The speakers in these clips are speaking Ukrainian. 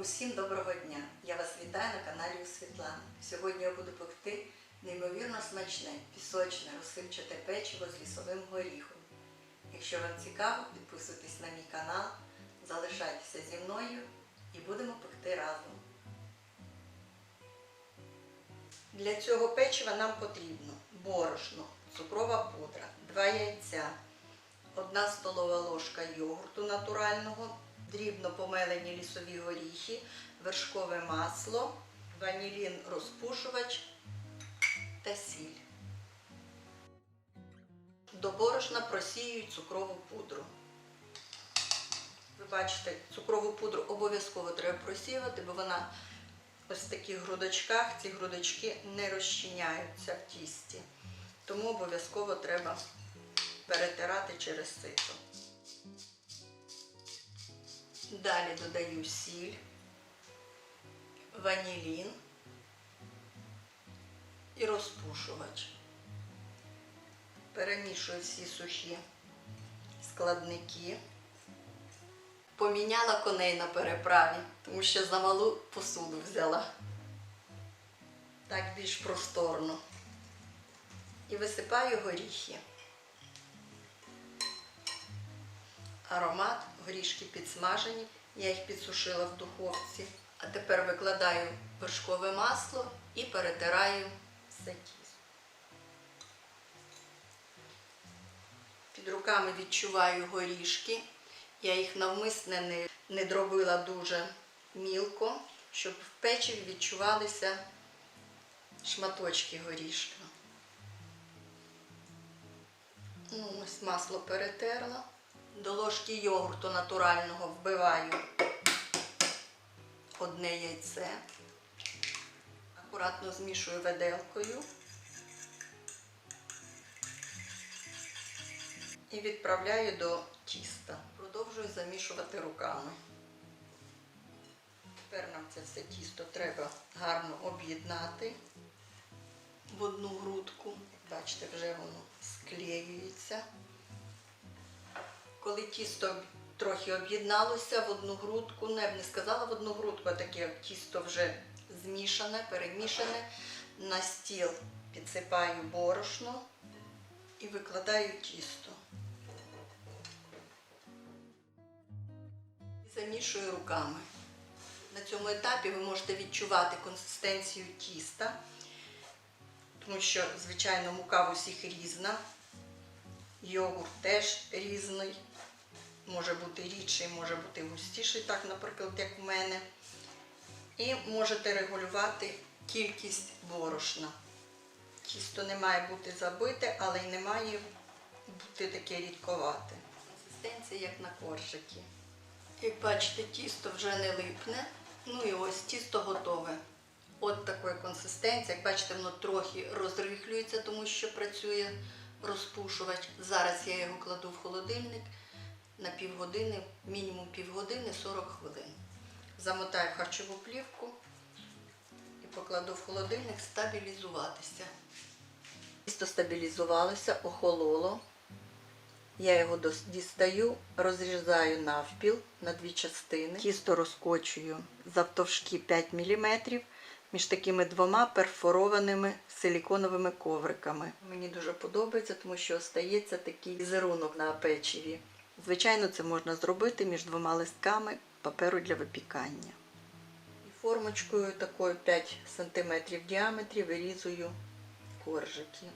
Усім доброго дня! Я вас вітаю на каналі у Світлани. Сьогодні я буду пекти неймовірно смачне пісочне розсипчате печиво з лісовим горіхом. Якщо вам цікаво, підписуйтесь на мій канал, залишайтеся зі мною і будемо пекти разом. Для цього печива нам потрібно борошно, цукрова пудра, 2 яйця, 1 столова ложка йогурту натурального, дрібно помелені лісові горіхи, вершкове масло, ванілін розпушувач та сіль. До борошна просіюють цукрову пудру. Ви бачите, цукрову пудру обов'язково треба просіювати, бо вона ось в таких грудочках, ці грудочки не розчиняються в тісті. Тому обов'язково треба перетирати через сито. Далі додаю сіль, ванілін і розпушувач. Перемішую всі сухі складники. Поміняла коней на переправі, тому що за малу посуду взяла. Так більш просторно. І висипаю горіхи. Аромат, горішки підсмажені, я їх підсушила в духовці. А тепер викладаю вершкове масло і перетираю все тісто. Під руками відчуваю горішки. Я їх навмисне не, не дробила дуже мілко, щоб в печиві відчувалися шматочки горішка. Ну, ось масло перетерла. До ложки йогурту натурального вбиваю одне яйце. Акуратно змішую виделкою. І відправляю до тіста. Продовжую замішувати руками. Тепер нам це все тісто треба гарно об'єднати в одну грудку. Бачите, вже воно склеюється. Коли тісто трохи об'єдналося в одну грудку, ну я б не сказала в одну грудку, а таке тісто вже змішане, перемішане. На стіл підсипаю борошно і викладаю тісто. Замішую руками. На цьому етапі ви можете відчувати консистенцію тіста, тому що, звичайно, мука в усіх різна. Йогурт теж різний. Може бути рідший, може бути густіший, так, наприклад, як у мене. І можете регулювати кількість борошна. Тісто не має бути забите, але й не має бути таке рідковате. Консистенція як на коржики. Як бачите, тісто вже не липне. Ну і ось тісто готове. От такої консистенції. Як бачите, воно трохи розрихлюється, тому що працює розпушувач. Зараз я його кладу в холодильник на півгодини, мінімум півгодини 40 хвилин. Замотаю харчову плівку і покладу в холодильник стабілізуватися. Тісто стабілізувалося, охололо. Я його дістаю, розрізаю навпіл на дві частини. Тісто розкочую завтовшки 5 мм між такими двома перфорованими силіконовими ковриками. Мені дуже подобається, тому що остається такий візерунок на печиві. Звичайно, це можна зробити між двома листками паперу для випікання. І формочкою такою 5 см в діаметрі вирізую коржики.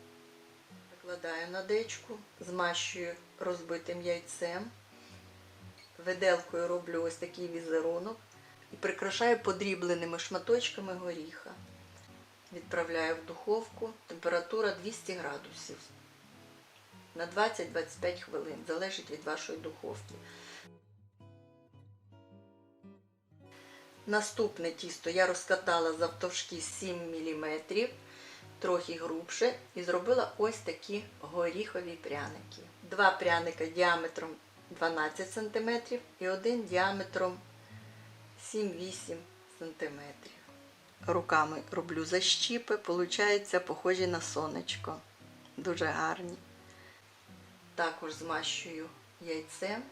Викладаю на дечку, змащую розбитим яйцем, виделкою роблю ось такий візерунок і прикрашаю подрібленими шматочками горіха. Відправляю в духовку, температура 200 градусів на 20-25 хвилин, залежить від вашої духовки. Наступне тісто я розкатала завтовшки 7 мм, трохи грубше, і зробила ось такі горіхові пряники. Два пряника діаметром 12 см і один діаметром 7-8 см. Руками роблю защіпи, получаються похожі на сонечко. Дуже гарні. Також змащую яйцем,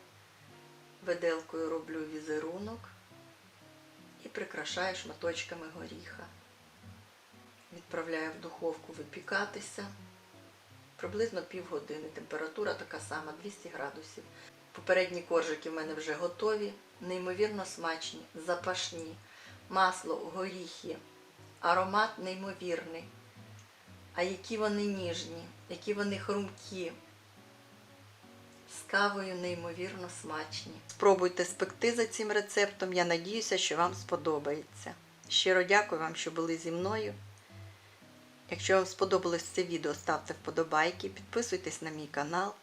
виделкою роблю візерунок і прикрашаю шматочками горіха. Відправляю в духовку випікатися. Приблизно півгодини. Температура така сама, 200 градусів. Попередні коржики в мене вже готові, неймовірно смачні, запашні. Масло, горіхи, аромат неймовірний. А які вони ніжні, які вони хрумкі. Кавою неймовірно смачні. Спробуйте спекти за цим рецептом. Я надіюся, що вам сподобається. Щиро дякую вам, що були зі мною. Якщо вам сподобалось це відео, ставте вподобайки, підписуйтесь на мій канал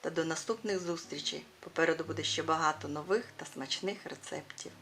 та до наступних зустрічей. Попереду буде ще багато нових та смачних рецептів.